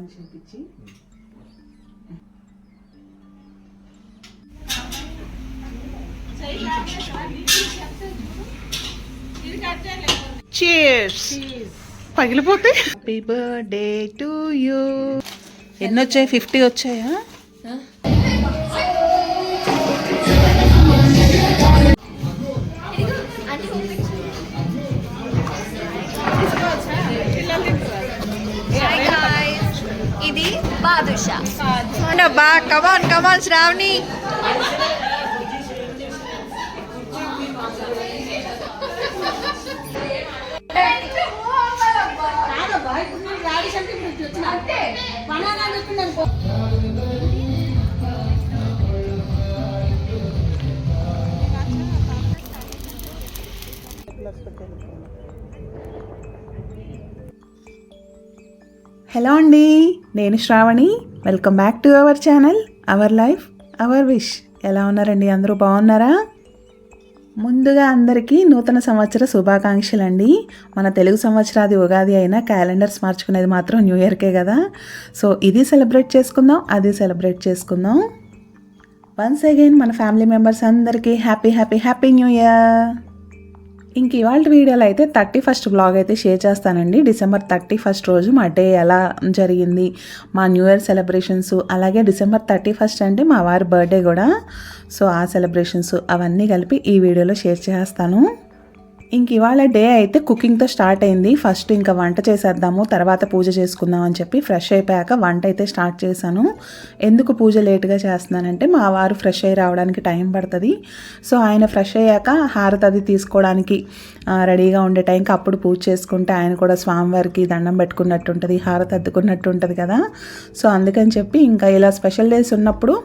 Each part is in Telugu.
పర్మిషన్ చీర్స్ పగిలిపోతే. హ్యాపీ బర్త్డే టు యూ ఎన్ని వచ్చాయి ఫిఫ్టీ వచ్చాయా? ఇది బాదుషా బా కమాన్ కమాన్ శ్రావణి హలో అండి నేను Shravani. Welcome back to our channel our life our wish ఎలా ఉన్నారండి? అందరూ బాగున్నారా? ముందుగా అందరికీ నూతన సంవత్సర శుభాకాంక్షలు అండి మన తెలుగు సంవత్సరాది ఉగాది అయినా క్యాలెండర్స్ మార్చుకునేది మాత్రం న్యూ ఇయర్కే కదా. సో ఇది సెలబ్రేట్ చేసుకుందాం అది సెలబ్రేట్ చేసుకుందాం. వన్స్ అగైన్ మన ఫ్యామిలీ మెంబర్స్ అందరికీ happy happy happy new year ఇంక ఇవాళ వీడియోలో అయితే థర్టీ ఫస్ట్ బ్లాగ్ అయితే షేర్ చేస్తానండి. డిసెంబర్ థర్టీ ఫస్ట్ రోజు మా డే ఎలా జరిగింది మా న్యూ ఇయర్ సెలబ్రేషన్స్ అలాగే డిసెంబర్ థర్టీ ఫస్ట్ అంటే మా వారి బర్త్డే కూడా. సో ఆ సెలబ్రేషన్స్ అవన్నీ కలిపి ఈ వీడియోలో షేర్ చేస్తాను. ఇంక ఇవాళ డే అయితే కుకింగ్తో స్టార్ట్ అయింది. ఫస్ట్ ఇంకా వంట చేసేద్దాము తర్వాత పూజ చేసుకుందాం అని చెప్పి ఫ్రెష్ అయిపోయాక వంట అయితే స్టార్ట్ చేశాను. ఎందుకు పూజ లేట్గా చేస్తున్నానంటే మా వారు ఫ్రెష్ అయ్యి రావడానికి టైం పడుతుంది. సో ఆయన ఫ్రెష్ అయ్యాక హారతి అది తీసుకోవడానికి రెడీగా ఉండే టైంకి అప్పుడు పూజ చేసుకుంటే ఆయన కూడా స్వామివారికి దండం పెట్టుకున్నట్టు ఉంటుంది హారతి అద్దుకున్నట్టు ఉంటుంది కదా. సో అందుకని చెప్పి ఇంకా ఇలా స్పెషల్ డేస్ ఉన్నప్పుడు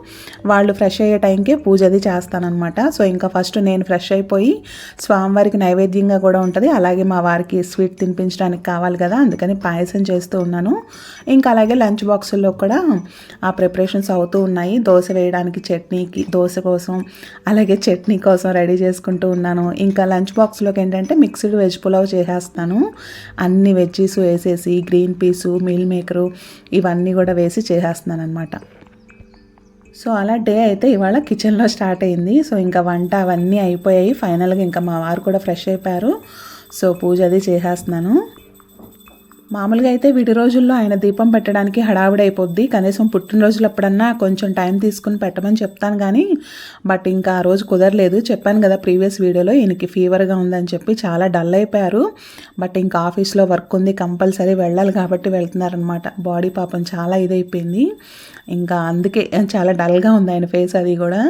వాళ్ళు ఫ్రెష్ అయ్యే టైంకే పూజ అది చేస్తానన్నమాట. సో ఇంకా ఫస్ట్ నేను ఫ్రెష్ అయిపోయి స్వామివారికి నైవేద్యంగా కూడా ఉంటుంది. అలాగే మా వారికి స్వీట్ తినిపించడానికి కావాలి కదా అందుకని పాయసం చేస్తూ ఉన్నాను. ఇంకా అలాగే లంచ్ బాక్సుల్లో కూడా ఆ ప్రిపరేషన్స్ అవుతూ ఉన్నాయి. దోశ వేయడానికి చట్నీకి దోశ కోసం అలాగే చట్నీ కోసం రెడీ చేసుకుంటూ ఉన్నాను. ఇంకా లంచ్ బాక్స్లోకి ఏంటంటే మిక్స్డ్ వెజ్ పులావ్ చేసేస్తాను. అన్ని వెజ్జీస్ వేసేసి గ్రీన్ పీసు మీల్ మేకరు ఇవన్నీ కూడా వేసి చేసేస్తున్నాను అనమాట సో అలా డే అయితే ఇవాళ కిచెన్లో స్టార్ట్ అయింది. సో ఇంకా వంట అవన్నీ అయిపోయాయి. ఫైనల్గా ఇంకా మా వారు కూడా ఫ్రెష్ అయిపోయారు. సో పూజ అది చేసేస్తున్నాను. మామూలుగా అయితే వీటి రోజుల్లో ఆయన దీపం పెట్టడానికి హడావిడి అయిపోద్ది కనీసం పుట్టినరోజులప్పుడన్నా కొంచెం టైం తీసుకుని పెట్టమని చెప్తాను కానీ బట్ ఇంకా ఆ రోజు కుదరలేదు. చెప్పాను కదా ప్రీవియస్ వీడియోలో ఈయనకి ఫీవర్గా ఉందని చెప్పి చాలా డల్ అయిపోయారు. బట్ ఇంకా ఆఫీస్లో వర్క్ ఉంది కంపల్సరీ వెళ్ళాలి కాబట్టి వెళ్తున్నారనమాట బాడీ పాపం చాలా ఇదైపోయింది. ఇంకా అందుకే చాలా డల్గా ఉంది ఆయన ఫేస్ అది కూడా.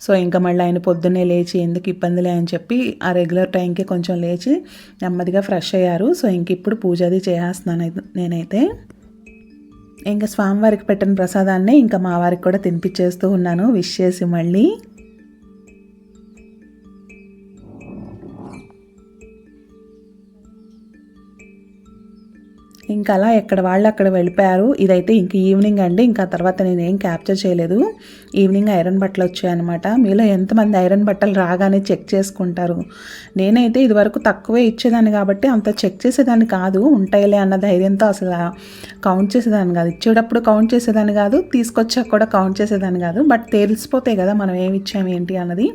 సో ఇంకా మళ్ళీ ఆయన పొద్దున్నే లేచి ఎందుకు ఇబ్బందిలే అని చెప్పి ఆ రెగ్యులర్ టైంకి కొంచెం లేచి నెమ్మదిగా ఫ్రెష్ అయ్యారు. సో ఇంక ఇప్పుడు పూజ అది చేయాలి. అయితే- నేనైతే. ఇంకా స్వామివారికి పెట్టిన ప్రసాదాన్ని ఇంకా మా వారికి కూడా తినిపించేస్తూ ఉన్నాను. విష్ చేసి మళ్ళీ. ఇంకా అలా ఎక్కడ వాళ్ళు అక్కడ వెళ్ళిపోయారు. ఇదైతే ఇంక ఈవినింగ్ అండి. ఇంకా తర్వాత నేను ఏం క్యాప్చర్ చేయలేదు. ఈవినింగ్ ఐరన్ బట్టలు వచ్చాయన్నమాట. మీలో ఎంతమంది ఐరన్ బట్టలు రాగానే చెక్ చేసుకుంటారు? నేనైతే ఇదివరకు తక్కువే ఇచ్చేదాన్ని కాబట్టి అంత చెక్ చేసేదాన్ని కాదు. ఉంటాయిలే అన్న ధైర్యంతో అసలు కౌంట్ చేసేదాన్ని కాదు. ఇచ్చేటప్పుడు కౌంట్ చేసేదాన్ని కాదు. తీసుకొచ్చాక కూడా కౌంట్ చేసేదాన్ని కాదు. బట్ తెలిసిపోతాయి కదా మనం ఏమి ఇచ్చాము ఏంటి అన్నది.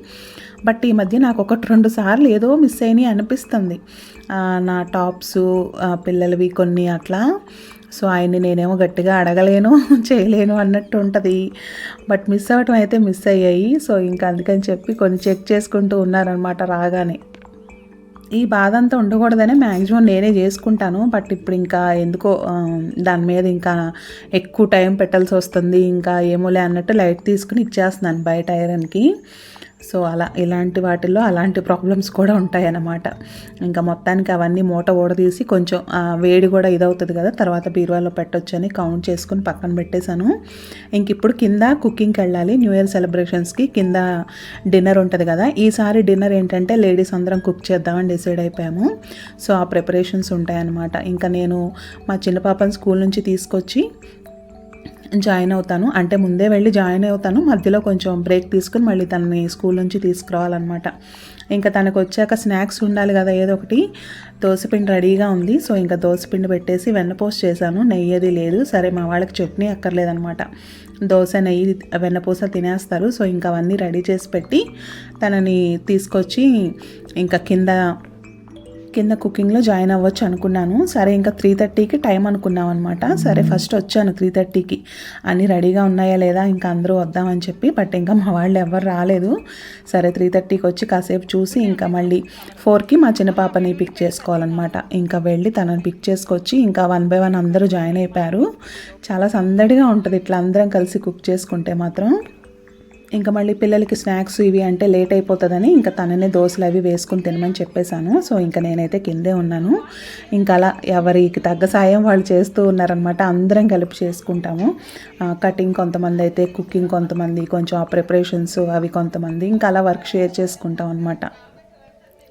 బట్ ఈ మధ్య నాకు ఒకటి రెండు సార్లు ఏదో మిస్ అయినాయి అనిపిస్తుంది. నా టాప్స్ పిల్లలవి కొన్ని అట్లా. సో ఆయన్ని నేనేమో గట్టిగా అడగలేను చేయలేను అన్నట్టు ఉంటుంది. బట్ మిస్ అవ్వటం అయితే మిస్ అయ్యాయి. సో ఇంకా అందుకని చెప్పి కొన్ని చెక్ చేసుకుంటూ ఉన్నారనమాట రాగానే. ఈ బాధ అంతా ఉండకూడదనే మ్యాక్సిమం నేనే చేసుకుంటాను. బట్ ఇప్పుడు ఇంకా ఎందుకో దాని మీద ఇంకా ఎక్కువ టైం పెట్టాల్సి వస్తుంది. ఇంకా ఏమోలే అన్నట్టు లైట్ తీసుకుని ఇచ్చేస్తున్నాను బయట ఐరన్కి. సో అలా ఇలాంటి వాటిల్లో అలాంటి ప్రాబ్లమ్స్ కూడా ఉంటాయన్నమాట. ఇంకా మొత్తానికి అవన్నీ మూట ఊడదీసి కొంచెం వేడి కూడా ఇదవుతుంది కదా తర్వాత బీరువాలో పెట్టొచ్చని కౌంట్ చేసుకుని పక్కన పెట్టేశాను. ఇంక ఇప్పుడు కింద కుకింగ్కి వెళ్ళాలి. న్యూ ఇయర్ సెలబ్రేషన్స్కి కింద డిన్నర్ ఉంటుంది కదా ఈసారి డిన్నర్ ఏంటంటే లేడీస్ అందరం కుక్ చేద్దామని డిసైడ్ అయిపోయాము. సో ఆ ప్రిపరేషన్స్ ఉంటాయన్నమాట. ఇంకా నేను మా చిన్న పాపని స్కూల్ నుంచి తీసుకొచ్చి జాయిన్ అవుతాను. అంటే ముందే వెళ్ళి జాయిన్ అవుతాను. మధ్యలో కొంచెం బ్రేక్ తీసుకుని మళ్ళీ తనని స్కూల్ నుంచి తీసుకురావాలన్నమాట. ఇంకా తనకు వచ్చాక స్నాక్స్ ఉండాలి కదా ఏదో ఒకటి. దోశపిండి రెడీగా ఉంది. సో ఇంకా దోశపిండి పెట్టేసి వెన్నపోస్ చేశాను. నెయ్యి అది లేదు. సరే మా వాళ్ళకి చట్నీ అక్కర్లేదనమాట దోశ నెయ్యి వెన్నపూస తినేస్తారు. సో ఇంకా అవన్నీ రెడీ చేసి పెట్టి తనని తీసుకొచ్చి ఇంకా కింద కింద కుకింగ్లో జాయిన్ అవ్వచ్చు అనుకున్నాను. సరే ఇంకా త్రీ థర్టీకి టైం అనుకున్నాం అనమాట సరే ఫస్ట్ వచ్చాను త్రీ థర్టీకి అన్నీ రెడీగా ఉన్నాయా లేదా ఇంకా అందరూ వద్దామని చెప్పి బట్ ఇంకా మా వాళ్ళు ఎవరు రాలేదు. సరే త్రీ థర్టీకి వచ్చి కాసేపు చూసి ఇంకా మళ్ళీ ఫోర్కి మా చిన్న పాపని పిక్ చేసుకోవాలన్నమాట. ఇంకా వెళ్ళి తనని పిక్ చేసుకొచ్చి ఇంకా వన్ బై వన్ అందరూ జాయిన్ అయిపోయారు. చాలా సందడిగా ఉంటుంది ఇట్లా అందరం కలిసి కుక్ చేసుకుంటే మాత్రం. ఇంకా మళ్ళీ పిల్లలకి స్నాక్స్ ఇవి అంటే లేట్ అయిపోతుందని ఇంకా తననే దోశలు అవి వేసుకుని తినమని చెప్పేశాను. సో ఇంకా నేనైతే కిందే ఉన్నాను. ఇంకా అలా ఎవరికి తగ్గ సాయం వాళ్ళు చేస్తూ ఉన్నారనమాట అందరం కలిపి చేసుకుంటాము. కటింగ్ కొంతమంది అయితే కుకింగ్ కొంతమంది కొంచెం ఆ ప్రిపరేషన్స్ అవి కొంతమంది ఇంకా అలా వర్క్ షేర్ చేసుకుంటాం అనమాట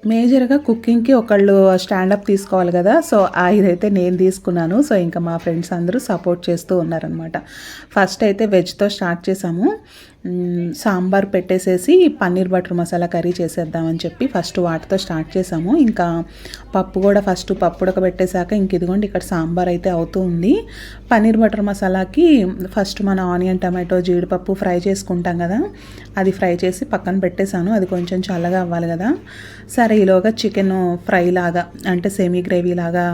మేజర్గా కుకింగ్కి ఒకళ్ళు స్టాండప్ తీసుకోవాలి కదా. సో ఆ ఇదైతే నేను తీసుకున్నాను. సో ఇంకా మా ఫ్రెండ్స్ అందరూ సపోర్ట్ చేస్తూ ఉన్నారనమాట ఫస్ట్ అయితే వెజ్తో స్టార్ట్ చేసాము సాంబార్ పెట్టేసేసి పన్నీర్ బటర్ మసాలా కర్రీ చేసేద్దామని చెప్పి ఫస్ట్ వాటితో స్టార్ట్ చేసాము. ఇంకా పప్పు కూడా ఫస్ట్ పప్పు ఉడకబెట్టేశాక ఇంక ఇదిగోండి ఇక్కడ సాంబార్ అయితే అవుతూ ఉంది. పన్నీర్ బటర్ మసాలాకి ఫస్ట్ మన ఆనియన్ టమాటో జీడిపప్పు ఫ్రై చేసుకుంటాం కదా అది ఫ్రై చేసి పక్కన పెట్టేశాను. అది కొంచెం చల్లగా అవ్వాలి కదా. సరే ఈలోగా చికెన్ ఫ్రై లాగా అంటే సెమీ గ్రేవీ లాగా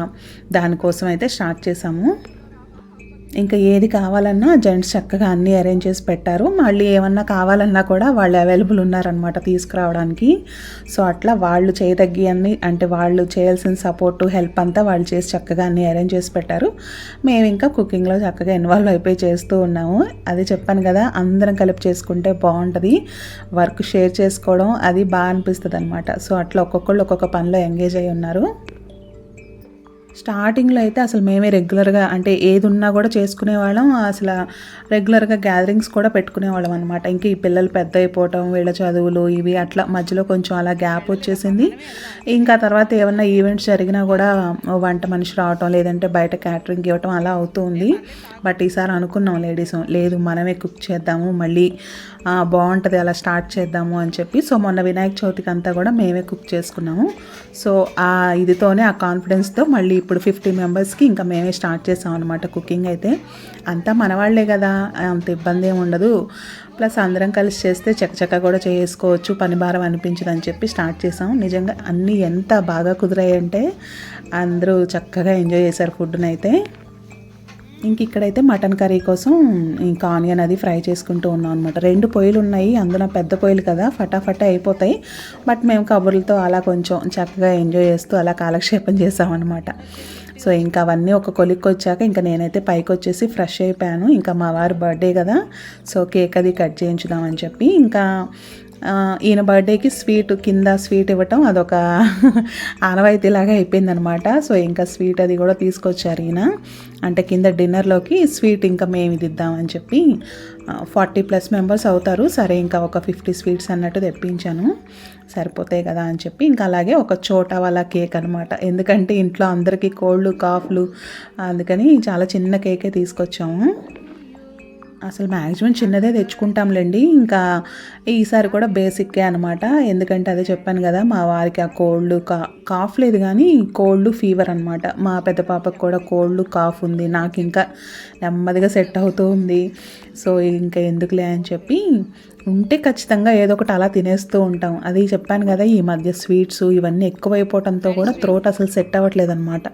దానికోసం అయితే స్టార్ట్ చేసాము. ఇంకా ఏది కావాలన్నా జెంట్స్ చక్కగా అన్నీ అరేంజ్ చేసి పెట్టారు. మళ్ళీ ఏమన్నా కావాలన్నా కూడా వాళ్ళు అవైలబుల్ ఉన్నారనమాట తీసుకురావడానికి. సో అట్లా వాళ్ళు చేయదగ్గి అన్ని అంటే వాళ్ళు చేయాల్సిన సపోర్టు హెల్ప్ అంతా వాళ్ళు చేసి చక్కగా అన్నీ అరేంజ్ చేసి పెట్టారు. మేము ఇంకా కుకింగ్లో చక్కగా ఇన్వాల్వ్ అయిపోయి చేస్తూ ఉన్నాము. అది చెప్పాను కదా అందరం కలిపి చేసుకుంటే బాగుంటుంది. వర్క్ షేర్ చేసుకోవడం అది బాగా అనిపిస్తుంది అనమాట సో అట్లా ఒక్కొక్కళ్ళు ఒక్కొక్క పనిలో ఎంగేజ్ అయి ఉన్నారు. స్టార్టింగ్లో అయితే అసలు మేమే రెగ్యులర్గా అంటే ఏది ఉన్నా కూడా చేసుకునే వాళ్ళం అసలు రెగ్యులర్గా గ్యాదరింగ్స్ కూడా పెట్టుకునే వాళ్ళం అనమాట ఇంకా ఈ పిల్లలు పెద్ద అయిపోవటం వీళ్ళ చదువులు ఇవి అట్లా మధ్యలో కొంచెం అలా గ్యాప్ వచ్చేసింది. ఇంకా తర్వాత ఏమన్నా ఈవెంట్స్ జరిగినా కూడా వంట మనిషి రావటం లేదంటే బయట క్యాటరింగ్ ఇవ్వటం అలా అవుతుంది బట్ ఈసారి అనుకున్నాం లేడీస్ లేదు మనమే కుక్ చేద్దాము మళ్ళీ బాగుంటుంది అలా స్టార్ట్ చేద్దాము అని చెప్పి. సో మొన్న వినాయక చవితికి అంతా కూడా మేమే కుక్ చేసుకున్నాము. సో ఆ ఇదితోనే ఆ కాన్ఫిడెన్స్తో మళ్ళీ ఇప్పుడు ఫిఫ్టీ మెంబర్స్కి ఇంకా మేమే స్టార్ట్ చేసాం అనమాట కుకింగ్ అయితే. అంతా మనవాళ్ళే కదా అంత ఇబ్బంది ఏమి ఉండదు. ప్లస్ అందరం కలిసి చేస్తే చక్కచక్క కూడా చేసుకోవచ్చు పని భారం అనిపించదు అని చెప్పి స్టార్ట్ చేసాం. నిజంగా అన్నీ ఎంత బాగా కుదిరాయంటే అందరూ చక్కగా ఎంజాయ్ చేశారు ఫుడ్ని అయితే ఇంక ఇక్కడైతే మటన్ కర్రీ కోసం ఇంకా ఆనియన్ అది ఫ్రై చేసుకుంటూ ఉన్నాం అనమాట రెండు పొయ్యిలు ఉన్నాయి అందులో పెద్ద పొయ్యిలు కదా ఫటాఫట అయిపోతాయి. బట్ మేము కబుర్లతో అలా కొంచెం చక్కగా ఎంజాయ్ చేస్తూ అలా కాలక్షేపం చేసామన్నమాట. సో ఇంకా అవన్నీ ఒక కొలిక్కి వచ్చాక ఇంకా నేనైతే పైకి వచ్చేసి ఫ్రెష్ అయిపోయాను. ఇంకా మా వారి బర్త్డే కదా సో కేక్ అది కట్ చేయించుదామని చెప్పి ఇంకా ఈయన బర్త్డేకి స్వీట్ కింద స్వీట్ ఇవ్వటం అదొక ఆనవాయితీలాగా అయిపోయిందనమాట. సో ఇంకా స్వీట్ అది కూడా తీసుకొచ్చారు ఈయన. అంటే కింద డిన్నర్లోకి స్వీట్ ఇంకా మేము ఇది ఇద్దామని చెప్పి ఫార్టీ ప్లస్ మెంబర్స్ అవుతారు. సరే ఇంకా ఒక ఫిఫ్టీ స్వీట్స్ అన్నట్టు తెప్పించాను. సరిపోతాయి కదా అని చెప్పి ఇంకా అలాగే ఒక చోట వాళ్ళ కేక్ అనమాట ఎందుకంటే ఇంట్లో అందరికీ కోల్డ్ కాఫ్లు అందుకని చాలా చిన్న కేకే తీసుకొచ్చాము. అసలు మ్యాక్సిమం చిన్నదే తెచ్చుకుంటాంలేండి. ఇంకా ఈసారి కూడా బేసిక్కే అనమాట ఎందుకంటే అదే చెప్పాను కదా మా వారికి ఆ కోల్డ్ కా కాఫ్ లేదు కానీ కోల్డ్ ఫీవర్ అనమాట మా పెద్ద పాపకు కూడా కోల్డ్ కాఫ్ ఉంది. నాకు ఇంకా నెమ్మదిగా సెట్ అవుతూ ఉంది. సో ఇంకా ఎందుకులే అని చెప్పి ఉంటే ఖచ్చితంగా ఏదో ఒకటి అలా తినేస్తూ ఉంటాం. అది చెప్పాను కదా ఈ మధ్య స్వీట్స్ ఇవన్నీ ఎక్కువైపోవడంతో కూడా త్రోట్ అసలు సెట్ అవ్వట్లేదు అనమాట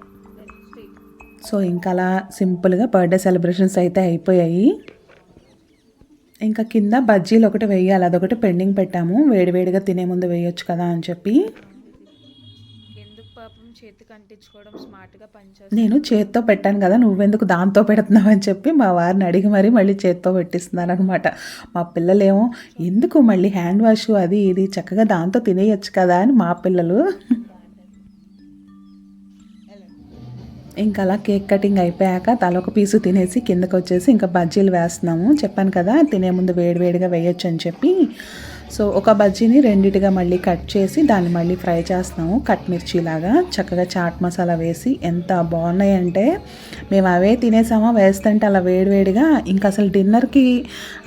సో ఇంకా అలా సింపుల్గా బర్త్డే సెలబ్రేషన్స్ అయితే అయిపోయాయి. ఇంకా కింద బజ్జీలు ఒకటి వేయాలి. అదొకటి పెండింగ్ పెట్టాము. వేడివేడిగా తినే ముందు వేయొచ్చు కదా అని చెప్పి. ఎందుకు పాపం చేతికి అంటించుకోవడం స్మార్ట్గా పనిచేస్తుంది? నేను చేత్తో పెట్టాను కదా నువ్వెందుకు దాంతో పెడుతున్నావు అని చెప్పి మా వారిని అడిగి మరీ మళ్ళీ చేత్తో పెట్టిస్తున్నాను అనమాట మా పిల్లలేమో ఎందుకు మళ్ళీ హ్యాండ్ వాష్ అది ఇది చక్కగా దాంతో తినేయచ్చు కదా అని మా పిల్లలు ఇంకా అలా కేక్ కటింగ్ అయిపోయాక తలొక పీసు తినేసి కిందకు వచ్చేసి ఇంకా బజ్జీలు వేస్తున్నాము. చెప్పాను కదా తినే ముందు వేడివేడిగా వేయొచ్చు అని చెప్పి. సో ఒక బజ్జీని రెండిటిగా మళ్ళీ కట్ చేసి దాన్ని మళ్ళీ ఫ్రై చేస్తున్నాము కట్ మిర్చిలాగా. చక్కగా చాట్ మసాలా వేసి ఎంత బాగున్నాయంటే మేము అవే తినేసామా వేస్తుంటే అలా వేడివేడిగా ఇంకా అసలు డిన్నర్కి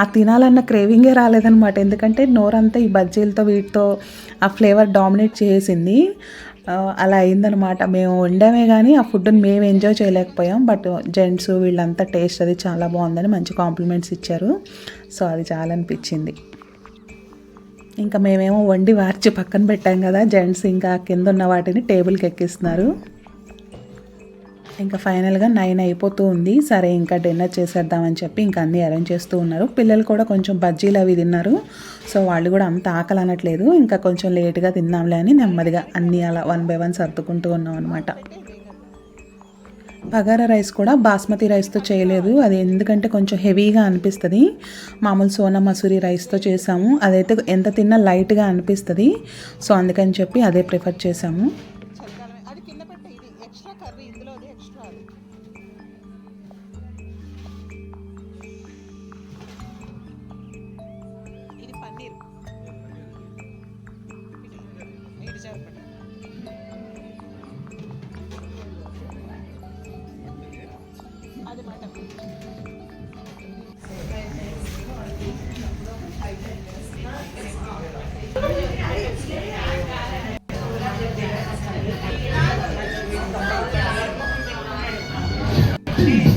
ఆ తినాలన్న క్రేవింగే రాలేదనమాట ఎందుకంటే నోరంతా ఈ బజ్జీలతో వీటితో ఆ ఫ్లేవర్ డామినేట్ చేసింది. అలా అయిందనమాట మేము వండామే కానీ ఆ ఫుడ్ని మేము ఎంజాయ్ చేయలేకపోయాం. బట్ జెంట్స్ వీళ్ళంతా టేస్ట్ అది చాలా బాగుందని మంచి కాంప్లిమెంట్స్ ఇచ్చారు. సో అది చాలా అనిపించింది. ఇంకా మేమేమో వండి వార్చి పక్కన పెట్టాం కదా జెంట్స్ ఇంకా కింద ఉన్న వాటిని టేబుల్కి ఎక్కిస్తున్నారు. ఇంకా ఫైనల్గా నైన్ అయిపోతూ ఉంది. సరే ఇంకా డిన్నర్ చేసేద్దామని చెప్పి ఇంకా అన్నీ అరేంజ్ చేస్తూ ఉన్నారు. పిల్లలు కూడా కొంచెం బజ్జీలు అవి తిన్నారు. సో వాళ్ళు కూడా అంత ఆకలి అనట్లేదు ఇంకా కొంచెం లేట్గా తిందాంలే అని నెమ్మదిగా అన్నీ అలా వన్ బై వన్ సర్దుకుంటూ ఉన్నాం అనమాట బగారా రైస్ కూడా బాస్మతి రైస్తో చేయలేదు. అది ఎందుకంటే కొంచెం హెవీగా అనిపిస్తుంది. మామూలు సోనా మసూరి రైస్తో చేసాము. అదైతే ఎంత తిన్నా లైట్గా అనిపిస్తుంది. సో అందుకని చెప్పి అదే ప్రిఫర్ చేసాము. అది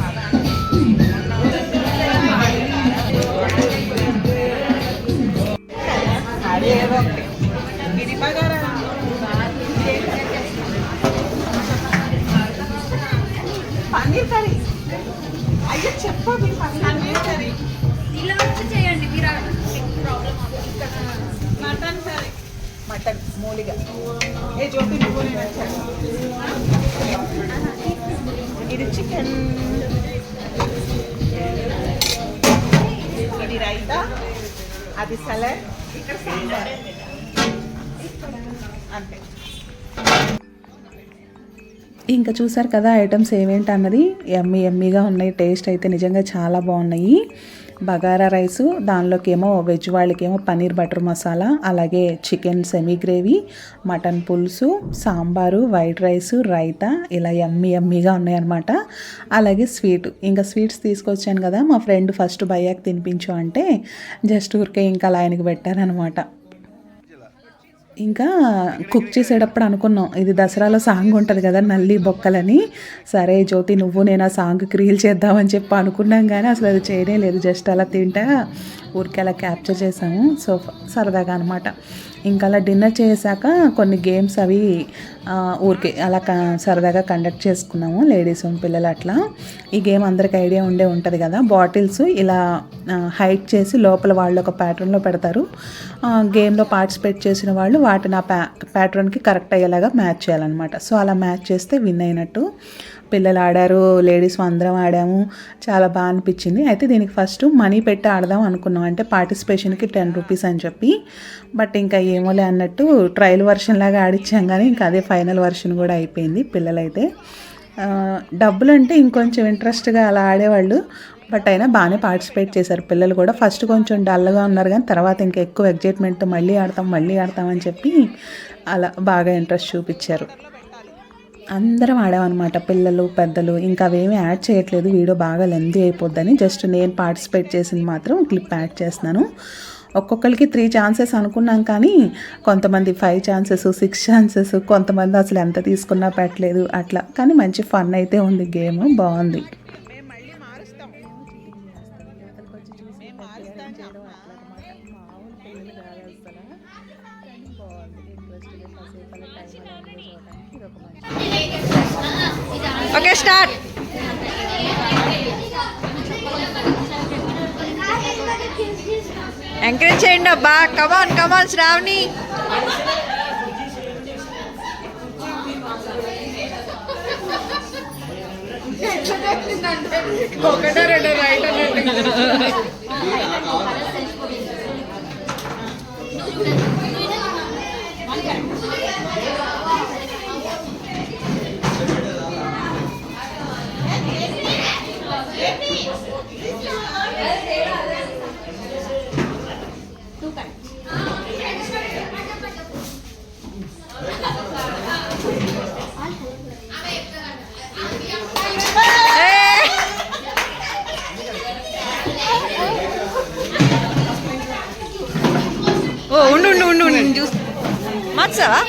అది సలాడ్ ఇక్కడ సాంబార్ అంతే. ఇంకా చూసారు కదా ఐటమ్స్ ఏమేంటి అన్నది? ఎమ్మి ఎమ్మిగా ఉన్నాయి. టేస్ట్ అయితే నిజంగా చాలా బాగున్నాయి. బగారా రైసు దానిలోకి ఏమో వెజ్ వాళ్ళకేమో పన్నీర్ బటర్ మసాలా అలాగే చికెన్ సెమీ గ్రేవీ మటన్ పులుసు సాంబారు వైట్ రైసు రైతా ఇలా ఎమ్మి ఎమ్మిగా ఉన్నాయన్నమాట. అలాగే స్వీట్ ఇంకా స్వీట్స్ తీసుకొచ్చాను కదా మా ఫ్రెండ్ ఫస్ట్ బయ్యాకి తినిపించు అంటే జస్ట్ ఊరికే ఇంకా అలా ఆయనకి పెట్టారనమాట ఇంకా కుక్ చేసేటప్పుడు అనుకున్నాం ఇది దసరాలో సాంగ్ ఉంటుంది కదా నల్లి బొక్కలని. సరే జ్యోతి నువ్వు నేను ఆ సాంగ్కి రీల్ చేద్దామని చెప్పి అనుకున్నాం కానీ అసలు అది చేయనే లేదు. జస్ట్ అలా తింటా ఊరికి అలా క్యాప్చర్ చేసాము. సో సరదాగా అనమాట ఇంకా అలా డిన్నర్ చేశాక కొన్ని గేమ్స్ అవి ఊరికే అలా క- సరదాగా కండక్ట్ చేసుకున్నాము లేడీస్ పిల్లలు అట్లా. ఈ గేమ్ అందరికి ఐడియా ఉండే ఉంటుంది కదా. బాటిల్స్ ఇలా హైట్ చేసి లోపల వాళ్ళు ఒక ప్యాటర్న్లో పెడతారు. గేమ్లో పార్టిసిపేట్ చేసిన వాళ్ళు వాటిని ఆ ప్యా ప్యాటర్న్కి కరెక్ట్ అయ్యేలాగా మ్యాచ్ చేయాలన్నమాట. సో అలా మ్యాచ్ చేస్తే విన్ అయినట్టు. పిల్లలు ఆడారు లేడీస్ అందరం ఆడాము. చాలా బాగా అనిపించింది. అయితే దీనికి ఫస్ట్ మనీ పెట్టి ఆడదాం అనుకున్నాం. అంటే పార్టిసిపేషన్కి టెన్ రూపీస్ అని చెప్పి. బట్ ఇంకా ఏమోలే అన్నట్టు ట్రయల్ వర్షన్ లాగా ఆడిచ్చాం కానీ ఇంకా అదే ఫైనల్ వర్షన్ కూడా అయిపోయింది పిల్లలైతే. డబ్బులు అంటే ఇంకొంచెం ఇంట్రెస్ట్గా అలా ఆడేవాళ్ళు. బట్ అయినా బాగానే పార్టిసిపేట్ చేశారు పిల్లలు కూడా. ఫస్ట్ కొంచెం డల్గా ఉన్నారు కానీ తర్వాత ఇంకా ఎక్కువ ఎగ్జైట్మెంట్తో మళ్ళీ ఆడతాం మళ్ళీ ఆడతాం అని చెప్పి అలా బాగా ఇంట్రెస్ట్ చూపించారు. అందరం ఆడామన్నమాట పిల్లలు పెద్దలు. ఇంకా అవేమీ యాడ్ చేయట్లేదు. వీడియో బాగా లెంతీ అయిపోద్దని. జస్ట్ నేను పార్టిసిపేట్ చేసింది మాత్రం క్లిప్ యాడ్ చేస్తున్నాను. ఒక్కొక్కరికి త్రీ ఛాన్సెస్ అనుకున్నాం కానీ కొంతమంది ఫైవ్ ఛాన్సెస్ సిక్స్ ఛాన్సెస్ కొంతమంది అసలు ఎంత తీసుకున్నా పెట్టలేదు. అట్లా. కానీ మంచి ఫన్ అయితే ఉంది. గేమ్ బాగుంది. ఓకే స్టార్ట్ ఎంకరేజ్ చేయండి అబ్బా. Come on come on Shravani. ఒకటో రెండో రైట్ నేను మార్చావా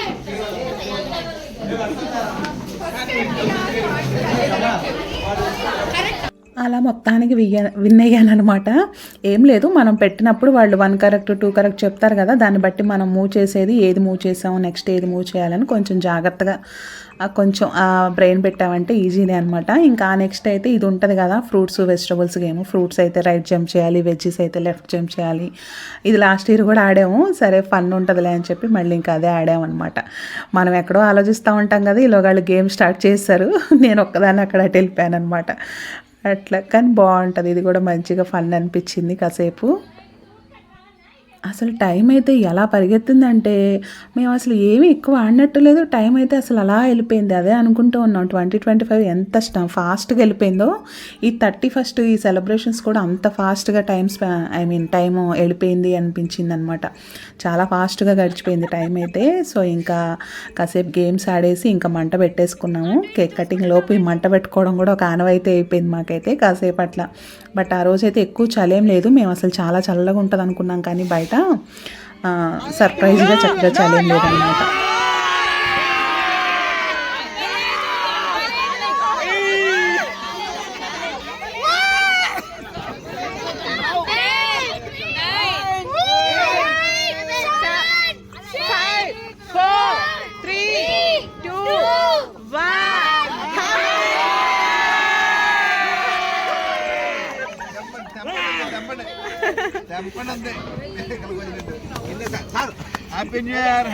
అలా మొత్తానికి వియ్య విన్ ఏం లేదు మనం పెట్టినప్పుడు వాళ్ళు వన్ కరెక్ట్ టూ కరెక్ట్ చెప్తారు కదా దాన్ని బట్టి మనం మూవ్ చేసేది ఏది మూవ్ చేసాము నెక్స్ట్ ఏది మూవ్ చేయాలని కొంచెం జాగ్రత్తగా కొంచెం ఆ బ్రెయిన్ పెట్టామంటే ఈజీనే అనమాట ఇంకా నెక్స్ట్ అయితే ఇది ఉంటుంది కదా ఫ్రూట్స్ వెజిటబుల్స్ గేమ్ ఫ్రూట్స్ అయితే రైట్ జంప్ చేయాలి వెజ్జెస్ అయితే లెఫ్ట్ జంప్ చేయాలి. ఇది లాస్ట్ ఇయర్ కూడా ఆడాము. సరే ఫన్ ఉంటుందిలే అని చెప్పి మళ్ళీ ఇంకా అదే ఆడామన్నమాట మనం ఎక్కడో ఆలోచిస్తూ ఉంటాం కదా ఇలా వాళ్ళు గేమ్ స్టార్ట్ చేస్తారు. నేను ఒక్కదాన్ని అక్కడ అటు వెళ్ళిపోయాను అనమాట అట్లా. కానీ బాగుంటుంది. ఇది కూడా మంచిగా ఫన్ అనిపించింది కాసేపు. అసలు టైం అయితే ఎలా పరిగెత్తిందంటే మేము అసలు ఏమీ ఎక్కువ ఆడినట్టు లేదు. టైం అయితే అసలు అలా వెళ్ళిపోయింది. అదే అనుకుంటూ ఉన్నాం. ట్వంటీ ట్వంటీ ఫైవ్ ఎంత ఫాస్ట్గా వెళ్ళిపోయిందో ఈ థర్టీ ఫస్ట్ ఈ సెలబ్రేషన్స్ కూడా అంత ఫాస్ట్గా టైం స్పా ఐ మీన్ టైం వెళ్ళిపోయింది అనిపించింది అనమాట చాలా ఫాస్ట్గా గడిచిపోయింది టైం అయితే. సో ఇంకా కాసేపు గేమ్స్ ఆడేసి ఇంకా మంట పెట్టేసుకున్నాము. కేక్ కటింగ్ లోపు ఈ మంట పెట్టుకోవడం కూడా ఒక ఆనవైతే అయిపోయింది మాకైతే కాసేపు అట్లా బట్ ఆ రోజైతే ఎక్కువ చలేం లేదు. మేము అసలు చాలా చల్లగా ఉంటుంది అనుకున్నాం కానీ బయట సర్ప్రైజ్గా చక్కగా చలేం లేదన్నమాట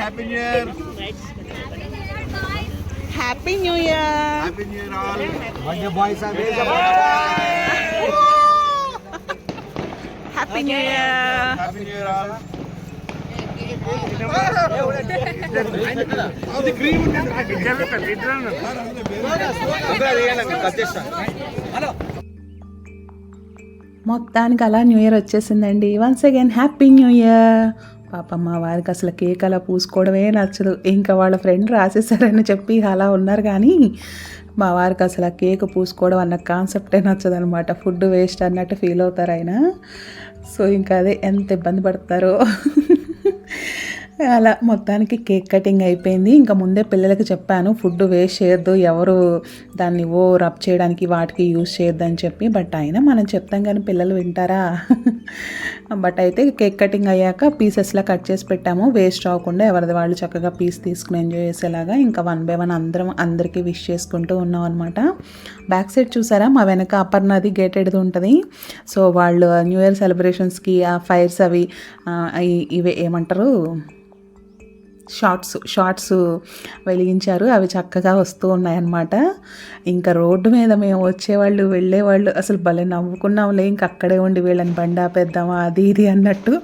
happy new year happy new year happy new year all boys happy new year happy new year all అది గ్రీన్ మొత్తానికి అలా న్యూ ఇయర్ వచ్చేసిందండి. Once again happy new year పాపం మా వారికి అసలు కేక్ అలా పూసుకోవడమే నచ్చదు. ఇంకా వాళ్ళ ఫ్రెండ్ రాసేసారని చెప్పి అలా ఉన్నారు కానీ మా వారికి అసలు ఆ కేక్ పూసుకోవడం అన్న కాన్సెప్టే నచ్చదు అనమాట ఫుడ్ వేస్ట్ అన్నట్టు ఫీల్ అవుతారు ఆయన. సో ఇంకా అదే ఎంత ఇబ్బంది పడతారో. అలా మొత్తానికి కేక్ కటింగ్ అయిపోయింది. ఇంకా ముందే పిల్లలకి చెప్పాను ఫుడ్ వేస్ట్ చేయొద్దు ఎవరు దాన్ని ఓ రబ్ చేయడానికి వాటికి యూజ్ చేయొద్దు అని చెప్పి. బట్ అయినా మనం చెప్తాం కానీ పిల్లలు వింటారా? బట్ అయితే కేక్ కటింగ్ అయ్యాక పీసెస్లా కట్ చేసి పెట్టాము. వేస్ట్ అవ్వకుండా ఎవరిది వాళ్ళు చక్కగా పీస్ తీసుకుని ఎంజాయ్ చేసేలాగా ఇంకా వన్ బై వన్ అందరం అందరికీ విష్ చేసుకుంటూ ఉన్నాం అనమాట బ్యాక్ సైడ్ చూసారా? మా వెనక అపర్ణది గేటెడ్ది ఉంటుంది. సో వాళ్ళు న్యూ ఇయర్ సెలబ్రేషన్స్కి ఆ ఫైర్స్ అవి ఇవే ఏమంటారు? షార్ట్స్ షార్ట్స్ వెలిగించారు. అవి చక్కగా వస్తూ ఉన్నాయన్నమాట. ఇంకా రోడ్డు మీద మేము వచ్చేవాళ్ళు వెళ్ళేవాళ్ళు అసలు భలే నవ్వుకున్నాంలే. ఇంక అక్కడే ఉండి వీళ్ళని బండి ఆపేద్దామా అది ఇది అన్నట్టు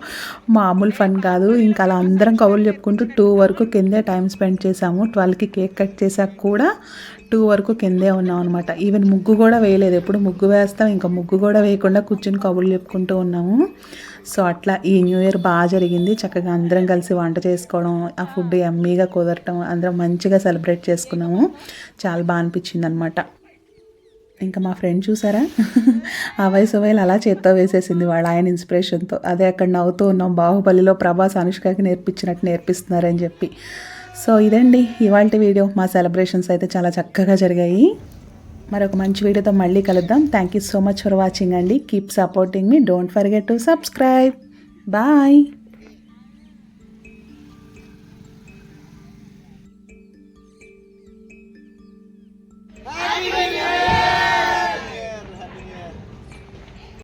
మామూలు ఫన్ కాదు. ఇంకా అలా అందరం కబుర్లు చెప్పుకుంటూ టూ వరకు కిందే టైం స్పెండ్ చేసాము ట్వెల్వ్కి కేక్ కట్ చేశాక కూడా టూ వరకు కిందే ఉన్నాం అనమాట ఈవెన్ ముగ్గు కూడా వేయలేదు. ఎప్పుడు ముగ్గు వేస్తాం ఇంకా ముగ్గు కూడా వేయకుండా కూర్చుని కబుర్లు చెప్పుకుంటూ ఉన్నాము. సో అట్లా ఈ న్యూ ఇయర్ బాగా జరిగింది. చక్కగా అందరం కలిసి వంట చేసుకోవడం ఆ ఫుడ్ ఎమ్మీగా కుదరటం అందరం మంచిగా సెలబ్రేట్ చేసుకున్నాము. చాలా బాగా అనిపించింది అనమాట ఇంకా మా ఫ్రెండ్ చూసారా? ఆ వయసు వేలు అలా చేత్తో వేసేసింది వాళ్ళ ఆయన ఇన్స్పిరేషన్తో. అదే అక్కడ నవ్వుతూ ఉన్నాం బాహుబలిలో ప్రభాస్ అనుష్కకి నేర్పించినట్టు నేర్పిస్తున్నారని చెప్పి. సో ఇదండి ఇవాళ వీడియో. మా సెలబ్రేషన్స్ అయితే చాలా చక్కగా జరిగాయి. మరొక మంచి వీడియోతో మళ్ళీ కలుద్దాం. Thank you so much for watching అండి. Keep supporting me don't forget to subscribe bye